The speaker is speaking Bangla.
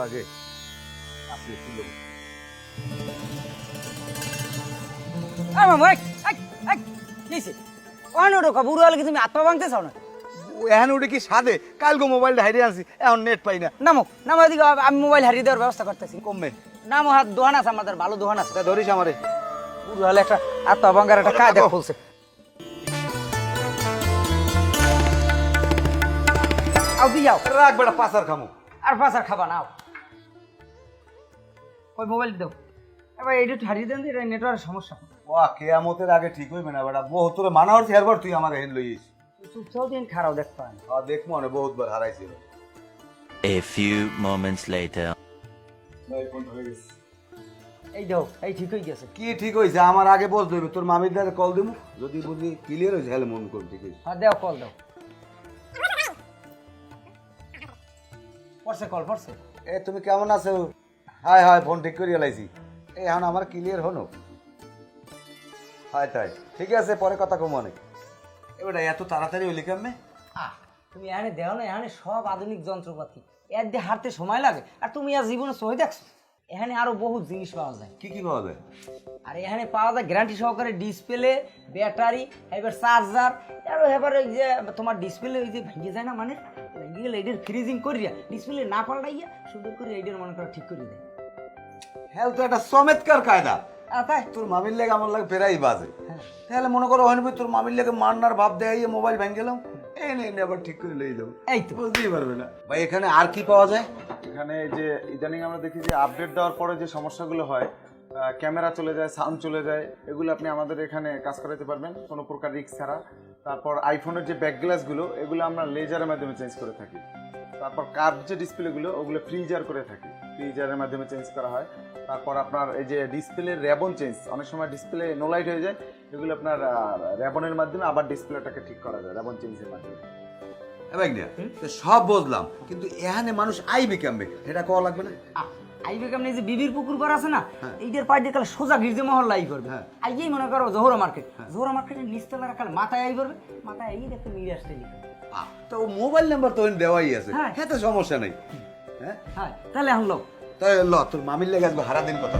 লাগে। আসলে ছিল এই মামু এই এই এই কিছে ওখানে ওটা বুড়ো হলে কি তুমি আত্মা ভাঙতে চাও না? এখন উঠে কি সাদে কালকে মোবাইলটা হারিয়ে আনছি এখন নেট পাই না। নামো নামো এদিকে আমি মোবাইল হারিয়ে দেওয়ার ব্যবস্থা করতেছি। কমবে নামো হাত দোকান আছে আমাদের ভালো আছে। ধরিস আমারে। হলে একটা আত্মা ভাঙার একটা কায়দা খুলছে। আও দি যাও। রাখ বেটা পাসার খামো। আর পাঁচার খাবা নাও ওই মোবাইল দাও। এবার এইটা একটু হারিয়ে দেন এটা নেটওয়ার্কের সমস্যা। ওয়া কেয়ামতের আগে ঠিক হইবে না বেটা বহুত তোরে মানা হচ্ছে এরবার তুই আমার হেন লইস চুপচাপ দিন খারাপ দেখতে হয় আর দেখ মনে বহুত বার হারাইছিল। A few moments later. এই দাও এই ঠিক হয়ে গেছে। কি ঠিক হইছে? আমার আগে বলতে হইবে তোর মামির দ্বারা কল দিমু? যদি বুঝি ক্লিয়ার হইছে হলে মন কর ঠিক হইছে। হ্যাঁ দেও কল দাও। পড়ছে কল পড়ছে। এ তুমি কেমন আছো? হাই হাই ফোন ঠিক করিয়া লাইছি। এই এখন আমার ক্লিয়ার হনো হাই তাই ঠিক আছে পরে কথা কম অনেক। এবার এত তাড়াতাড়ি হইলি কেমনে? আহ, তুমি এখানে দেও না এখানে সব আধুনিক যন্ত্রপাতি। এর দিয়ে হাঁটতে সময় লাগে আর তুমি আর জীবনে সহি দেখছ। এখানে আরও বহু জিনিস পাওয়া যায়। কি কি পাওয়া যায়? আর এখানে পাওয়া যায় গ্যারান্টি সহকারে ডিসপ্লে ব্যাটারি এবার চার্জার আর এবার ওই যে তোমার ডিসপ্লে ওই যে ভেঙে যায় না মানে? ভেঙে গেলে এটার ফ্রিজিং করিয়া ডিসপ্লে না পাল্টাইয়া সুন্দর করে এটার মনে করো ঠিক করে দেয়। হ্যাঁ তো একটা চমৎকার কায়দা। আর তাই? তোর মামির লেগে আমার লাগে ফেরাই বাজে। হ্যাঁ। তাহলে মনে করো হইনি তোর মামির লেগে মান্নার ভাব দেয় মোবাইল ভেঙে গেলাম। এই নে নে আবার ঠিক করে লই দেবো এই তো। বুঝতেই পারবে না। ভাই এখানে আর কি পাওয়া যায়? এখানে যে ইদানিং আমরা দেখি যে আপডেট দেওয়ার পরে যে সমস্যাগুলো হয় ক্যামেরা চলে যায় সাউন্ড চলে যায় এগুলো আপনি আমাদের এখানে কাজ করাতে পারবেন কোনো প্রকার রিস্ক ছাড়া। তারপর আইফোনের যে ব্যাক গ্লাসগুলো এগুলো আমরা লেজারের মাধ্যমে চেঞ্জ করে থাকি। তারপর কার্ভ যে ডিসপ্লেগুলো ওগুলো ফ্রিজার করে থাকি। ফ্রিজারের মাধ্যমে চেঞ্জ করা হয়। তারপর আপনার এই যে ডিসপ্লে র্যাবন চেঞ্জ অনেক সময় ডিসপ্লে নোলাইট হয়ে যায়। এগুলো আপনার র্যাবনের মাধ্যমে আবার ডিসপ্লেটাকে ঠিক করা যায় র্যাবন চেঞ্জের মাধ্যমে। সব বুঝলাম কিন্তু এখানে মানুষ আইবে কেমবে এটা কওয়া লাগবে না? আইবে কেমন এই যে বিবির পুকুর পার আছে না এইটার পাড় দিয়ে কালে সোজা গির্জে মহল লাই করবে। হ্যাঁ। আইয়েই মনে করো জোহরা মার্কেট জোহরা মার্কেটের নিচতলা রাখালে মাথায় আই করবে মাথায় আই দেখতে মিলে আসতে আহ, তো মোবাইল নাম্বার তো দেওয়াই আছে। হ্যাঁ। হ্যাঁ তো সমস্যা নেই। হ্যাঁ? হ্যাঁ তাহলে এখন লোক তাই ল তোর মামির লেগে আসবে হারা দিন কথা।